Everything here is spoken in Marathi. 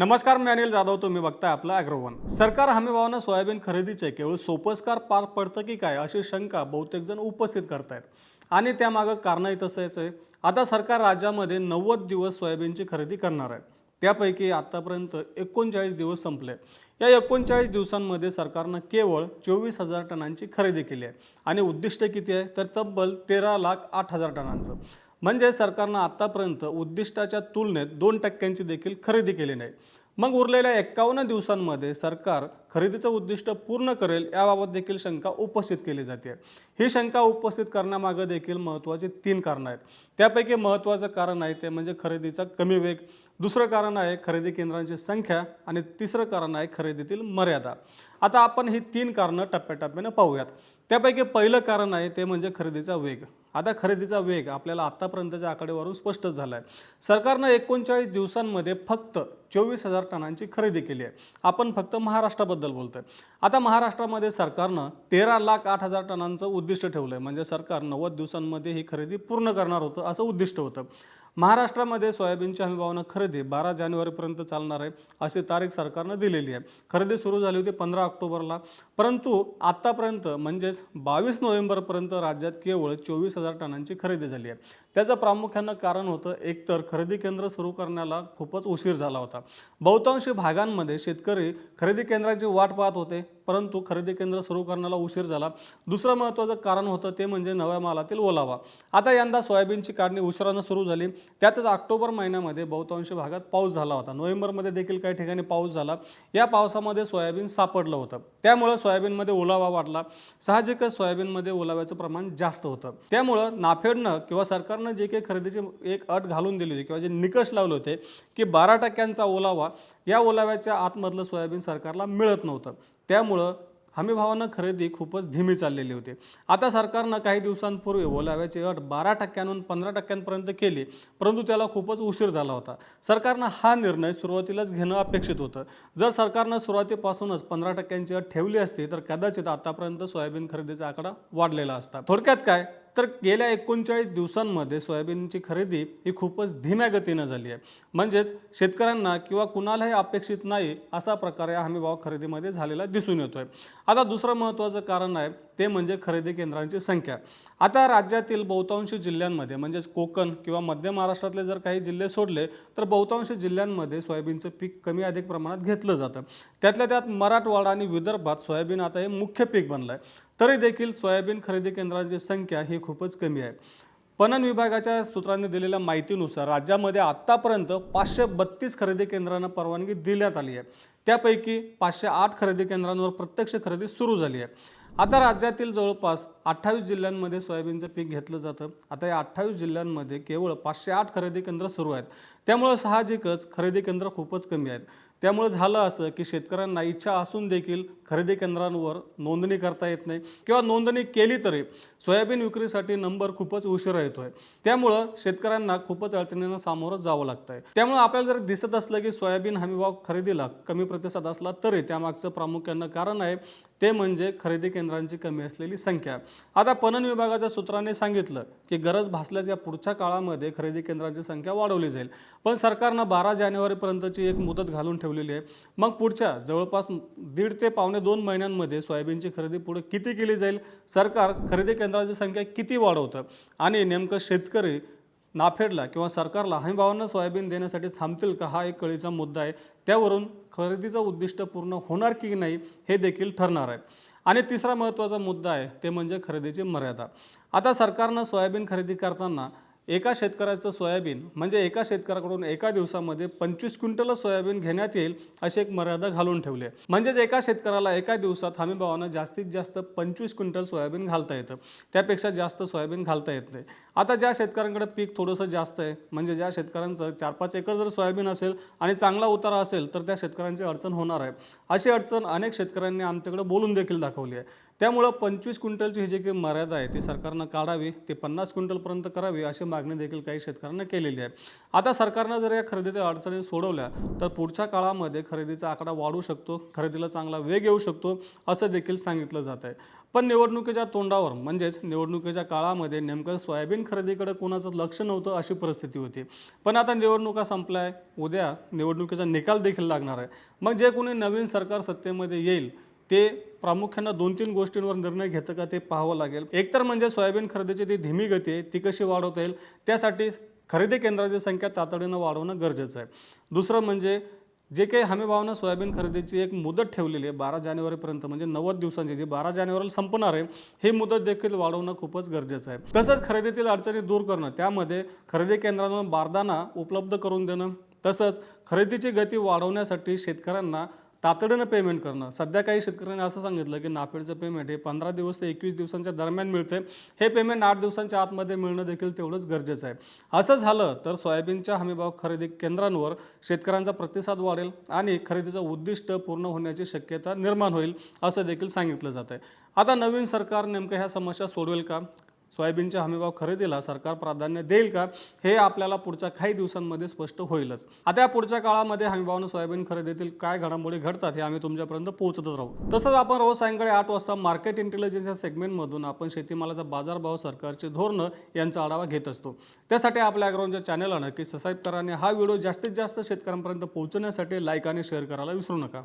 नमस्कार मी अनिल जाधव तुम्ही बघताय आपलं अॅग्रोवन सरकार हमीभावानं सोयाबीन खरेदीचे केवळ सोपस्कार पार पडतं की काय अशी शंका बहुतेक जण उपस्थित करतायत. आणि त्यामागं कारणही तसंच आहे. आता सरकार राज्यामध्ये नव्वद दिवस सोयाबीनची खरेदी करणार आहे. त्यापैकी आतापर्यंत एकोणचाळीस दिवस संपले. या एकोणचाळीस दिवसांमध्ये सरकारनं केवळ चोवीस हजार टनांची खरेदी केली आहे. आणि उद्दिष्ट किती आहे? तर तब्बल तेरा लाख आठ हजार टनांचं. म्हणजे सरकारनं आत्तापर्यंत उद्दिष्टाच्या तुलनेत दोन टक्क्यांची देखील खरेदी केली नाही. मग उरलेल्या एक्कावन्न दिवसांमध्ये सरकार खरेदीचं उद्दिष्ट पूर्ण करेल याबाबत देखील शंका उपस्थित केली जाते. ही शंका उपस्थित करण्यामागं देखील महत्त्वाची तीन कारणं आहेत. त्यापैकी महत्त्वाचं कारण आहे ते म्हणजे खरेदीचा कमी वेग. दुसरं कारण आहे खरेदी केंद्रांची संख्या आणि तिसरं कारण आहे खरेदीतील मर्यादा. आता आपण ही तीन कारणं टप्प्याटप्प्यानं पाहूयात. त्यापैकी पहिलं कारण आहे ते म्हणजे खरेदीचा वेग. आता खरेदीचा वेग आपल्याला आत्तापर्यंतच्या आकडेवारून स्पष्ट झाला आहे सरकारनं एकोणचाळीस दिवसांमध्ये फक्त चोवीस हजार टनांची खरेदी केली आहे. आपण फक्त महाराष्ट्राबद्दल बोलतो आहे आता महाराष्ट्रामध्ये सरकारनं तेरा लाख आठ हजार टनांचं उद्दिष्ट ठेवलं आहे म्हणजे सरकार नव्वद दिवसांमध्ये ही खरेदी पूर्ण करणार होतं असं उद्दिष्ट होतं. महाराष्ट्रामध्ये सोयाबीनच्या हमीभावना खरेदी बारा जानेवारीपर्यंत चालणार आहे अशी तारीख सरकारनं दिलेली आहे. खरेदी सुरू झाली होती पंधरा ऑक्टोबरला. परंतु आत्तापर्यंत म्हणजेच बावीस नोव्हेंबरपर्यंत राज्यात केवळ चोवीस हजार टनांची खरेदी झाली आहे. त्याचं प्रामुख्यानं कारण होतं एकतर खरेदी केंद्र सुरू करण्याला खूपच उशीर झाला होता. बहुतांश भागांमध्ये शेतकरी खरेदी केंद्राची वाट पाहत होते परंतु खरेदी केंद्र सुरू करण्याला उशीर झाला. दुसरं महत्त्वाचं कारण होतं ते म्हणजे नव्या मालातील ओलावा. आता यंदा सोयाबीनची काढणी उशिरानं सुरू झाली. त्यातच ऑक्टोबर महिन्यामध्ये बहुतांश भागात पाऊस झाला होता. नोव्हेंबरमध्ये देखील काही ठिकाणी पाऊस झाला. या पावसामध्ये सोयाबीन सापडलं होतं. त्यामुळं सोयाबीनमध्ये ओलावा वाढला. साहजिकच सोयाबीनमध्ये ओलाव्याचं प्रमाण जास्त होतं. त्यामुळं नाफेडनं किंवा सरकारनं जे काही खरेदीची एक अट घालून दिली होती किंवा जे निकष लावले होते की बारा टक्क्यांचा ओलावा या ओलाव्याच्या आतमधलं सोयाबीन सरकारला मिळत नव्हतं. त्यामुळं हमीभावानं खरेदी खूपच धीमी चाललेली होती. आता सरकारनं काही दिवसांपूर्वी ओलाव्याची अट बारा टक्क्यांहून पंधरा टक्क्यांपर्यंत केली परंतु त्याला खूपच उशीर झाला होता. सरकारनं हा निर्णय सुरुवातीलाच घेणं अपेक्षित होतं. जर सरकारनं सुरुवातीपासूनच पंधरा टक्क्यांची अट ठेवली असती तर कदाचित आतापर्यंत सोयाबीन खरेदीचा आकडा वाढलेला असता. थोडक्यात काय? तर गेल्या एकोणचाळीस दिवसांमध्ये सोयाबीनची खरेदी ही खूपच धीम्या गतीनं झाली आहे. म्हणजेच शेतकऱ्यांना किंवा कुणालाही अपेक्षित नाही असा प्रकार या हमीभाव खरेदीमध्ये झालेला दिसून येतोय. आता दुसरं महत्त्वाचं कारण आहे ते म्हणजे खरेदी केंद्रांची संख्या. आता राज्यातील बहुतांश जिल्ह्यांमध्ये म्हणजेच कोकण किंवा मध्य महाराष्ट्रातले जर काही जिल्हे सोडले तर बहुतांश जिल्ह्यांमध्ये सोयाबीनचं पीक कमी अधिक प्रमाणात घेतलं जातं. त्यातल्या त्यात मराठवाडा आणि विदर्भात सोयाबीन आता हे मुख्य पीक बनलं आहे तरी देखील सोयाबीन खरेदी केंद्रांची संख्या ही खूपच कमी आहे. पणन विभागाच्या सूत्रांनी दिलेल्या माहितीनुसार राज्यामध्ये आत्तापर्यंत पाचशे बत्तीस खरेदी केंद्रांना परवानगी देण्यात आली आहे. त्यापैकी पाचशे आठ खरेदी केंद्रांवर प्रत्यक्ष खरेदी सुरू झाली आहे. आता राज्यातील जवळपास अठ्ठावीस जिल्ह्यांमध्ये सोयाबीनचं पीक घेतलं जातं. आता या अठ्ठावीस जिल्ह्यांमध्ये केवळ पाचशे आठ खरेदी केंद्र सुरू आहेत. त्यामुळं साहजिकच खरेदी केंद्र खूपच कमी आहेत. त्यामुळे झालं असं की शेतकऱ्यांना इच्छा असून देखील खरेदी केंद्रांवर नोंदणी करता येत नाही किंवा नोंदणी केली तरी सोयाबीन विक्रीसाठी नंबर खूपच उशिरा येतोय. त्यामुळं शेतकऱ्यांना खूपच अडचणींना सामोरं जावं लागतं आहे त्यामुळं आपल्याला जर दिसत असलं की सोयाबीन हमीभाव खरेदीला कमी प्रतिसाद असला तरी त्यामागचं प्रामुख्यानं कारण आहे ते म्हणजे खरेदी केंद्रांची कमी असलेली संख्या. आता पणन विभागाच्या सूत्रांनी सांगितलं की गरज भासल्याच्या पुढच्या काळामध्ये खरेदी केंद्रांची संख्या वाढवली जाईल. पण सरकारनं बारा जानेवारीपर्यंतची एक मुदत घालून ठेवलेली आहे. मग पुढच्या जवळपास दीड ते पावणे दोन महिन्यांमध्ये सोयाबीनची खरेदी पुढे किती केली जाईल? सरकार खरेदी केंद्राची संख्या किती वाढवतं? आणि नेमकं शेतकरी नाफेडला किंवा सरकारला हमीभावांना सोयाबीन देण्यासाठी थांबतील का? हा एक कळीचा मुद्दा आहे. त्यावरून खरेदीचं उद्दिष्ट पूर्ण होणार की नाही हे देखील ठरणार आहे. आणि तिसरा महत्त्वाचा मुद्दा आहे ते म्हणजे खरेदीची मर्यादा. आता सरकारनं सोयाबीन खरेदी करताना एका शेतकऱ्याचं सोयाबीन म्हणजे एका शेतकऱ्याकडून एका दिवसामध्ये पंचवीस क्विंटल सोयाबीन घेण्यात येईल अशी एक मर्यादा घालून ठेवली आहे. म्हणजेच एका शेतकऱ्याला एका दिवसात हमी भावानं जास्तीत जास्त पंचवीस क्विंटल सोयाबीन घालता येतं. त्यापेक्षा जास्त सोयाबीन घालता येत नाही. आता ज्या शेतकऱ्यांकडे पीक थोडंसं जास्त आहे म्हणजे ज्या शेतकऱ्यांचं चार पाच एकर जर सोयाबीन असेल आणि चांगला उतारा असेल तर त्या शेतकऱ्यांची अडचण होणार आहे. अशी अडचण अनेक शेतकऱ्यांनी आमच्याकडे बोलून देखील दाखवली आहे. त्यामुळं पंचवीस क्विंटलची ही जी काही मर्यादा आहे ती सरकारनं काढावी ती पन्नास क्विंटलपर्यंत करावी अशी मागणी देखील काही शेतकऱ्यांना केलेली आहे. आता सरकारनं जर या खरेदीच्या अडचणी सोडवल्या तर पुढच्या काळामध्ये खरेदीचा आकडा वाढू शकतो खरेदीला चांगला वेग येऊ शकतो असं देखील सांगितलं जात आहे. पण निवडणुकीच्या तोंडावर म्हणजेच निवडणुकीच्या काळामध्ये नेमकं सोयाबीन खरेदीकडे कोणाचं लक्ष नव्हतं अशी परिस्थिती होती. पण आता निवडणुका संपल्या आहे उद्या निवडणुकीचा निकाल देखील लागणार आहे. मग जे कोणी नवीन सरकार सत्तेमध्ये येईल ते प्रामुख्यानं दोन तीन गोष्टींवर निर्णय घेतं का ते पाहावं लागेल. एकतर म्हणजे सोयाबीन खरेदीची ती धीमी गती आहे ती कशी वाढवता येईल त्यासाठी खरेदी केंद्राची संख्या तातडीनं वाढवणं गरजेचं आहे. दुसरं म्हणजे जे काही हमीभावानं सोयाबीन खरेदीची एक मुदत ठेवलेली आहे बारा जानेवारीपर्यंत म्हणजे नव्वद दिवसांची जी बारा जानेवारीला संपणार आहे ही मुदत देखील वाढवणं खूपच गरजेचं आहे. तसंच खरेदीतील अडचणी दूर करणं त्यामध्ये खरेदी केंद्रांवर बारदाना उपलब्ध करून देणं तसंच खरेदीची गती वाढवण्यासाठी शेतकऱ्यांना तातडीनं पेमेंट करणं. सध्या काही शेतकऱ्यांनी असं सांगितलं की नाफेडचं पेमेंट हे पंधरा दिवस ते एकवीस दिवसांच्या दरम्यान मिळते. हे पेमेंट आठ दिवसांच्या आतमध्ये मिळणं देखील तेवढंच गरजेचं आहे. असं झालं तर सोयाबीनच्या हमीभाव खरेदी केंद्रांवर शेतकऱ्यांचा प्रतिसाद वाढेल आणि खरेदीचं उद्दिष्ट पूर्ण होण्याची शक्यता निर्माण होईल असं देखील सांगितलं जात आहे आता नवीन सरकार नेमकं ह्या समस्या सोडवेल का? सोयाबीनच्या हमीभाव खरेदीला सरकार प्राधान्य देईल का? हे आपल्याला पुढच्या काही दिवसांमध्ये स्पष्ट होईलच. आता या पुढच्या काळामध्ये हमीभावानं सोयाबीन खरेदीतील काय घडामोडी घडतात हे आम्ही तुमच्यापर्यंत पोहोचतच राहू. तसंच आपण रोज सायंकाळी आठ वाजता मार्केट इंटेलिजन्स या सेगमेंटमधून आपण शेतीमालाचा बाजारभाव सरकारचे धोरणं यांचा आढावा घेत असतो. त्यासाठी आपल्या अग्राउंडच्या चॅनलला नक्की सबस्क्राईब करा आणि हा व्हिडिओ जास्तीत जास्त शेतकऱ्यांपर्यंत पोहोचण्यासाठी लाईक आणि शेअर करायला विसरू नका.